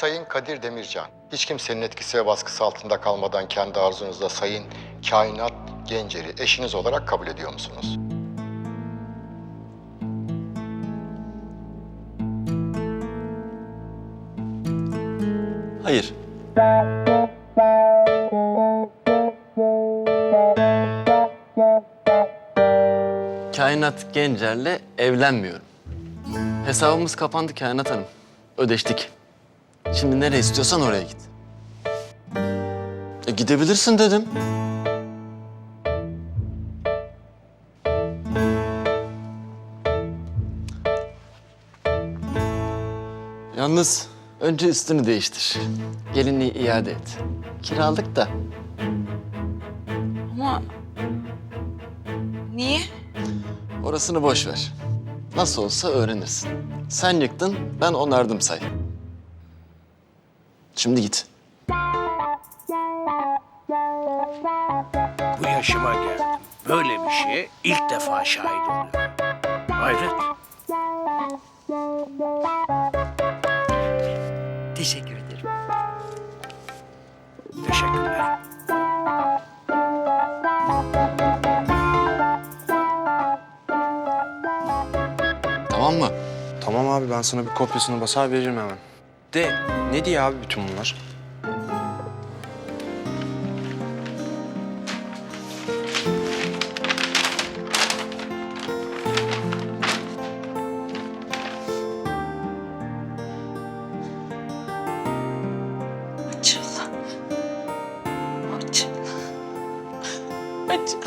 Sayın Kadir Demircan, hiç kimsenin etkisi ve baskısı altında kalmadan kendi arzunuzla Sayın Kainat Gencer'i eşiniz olarak kabul ediyor musunuz? Hayır. Kainat Gencer'le evlenmiyorum. Hesabımız kapandı Kainat Hanım. Ödeştik. Şimdi nereye istiyorsan oraya git. E gidebilirsin dedim. Yalnız önce üstünü değiştir. Gelinliği iade et. Kiralık da. Ama niye? Orasını boş ver. Nasıl olsa öğrenirsin. Sen yıktın, ben onardım say. Şimdi git. Bu yaşıma geldim. Böyle bir şeye ilk defa şahit oluyorum. Hayret. Teşekkür ederim. Teşekkürler. Tamam mı? Tamam abi ben sana bir kopyasını basar veririm hemen. De ne diye abi bütün bunlar? Acıl. Acıl. Acıl.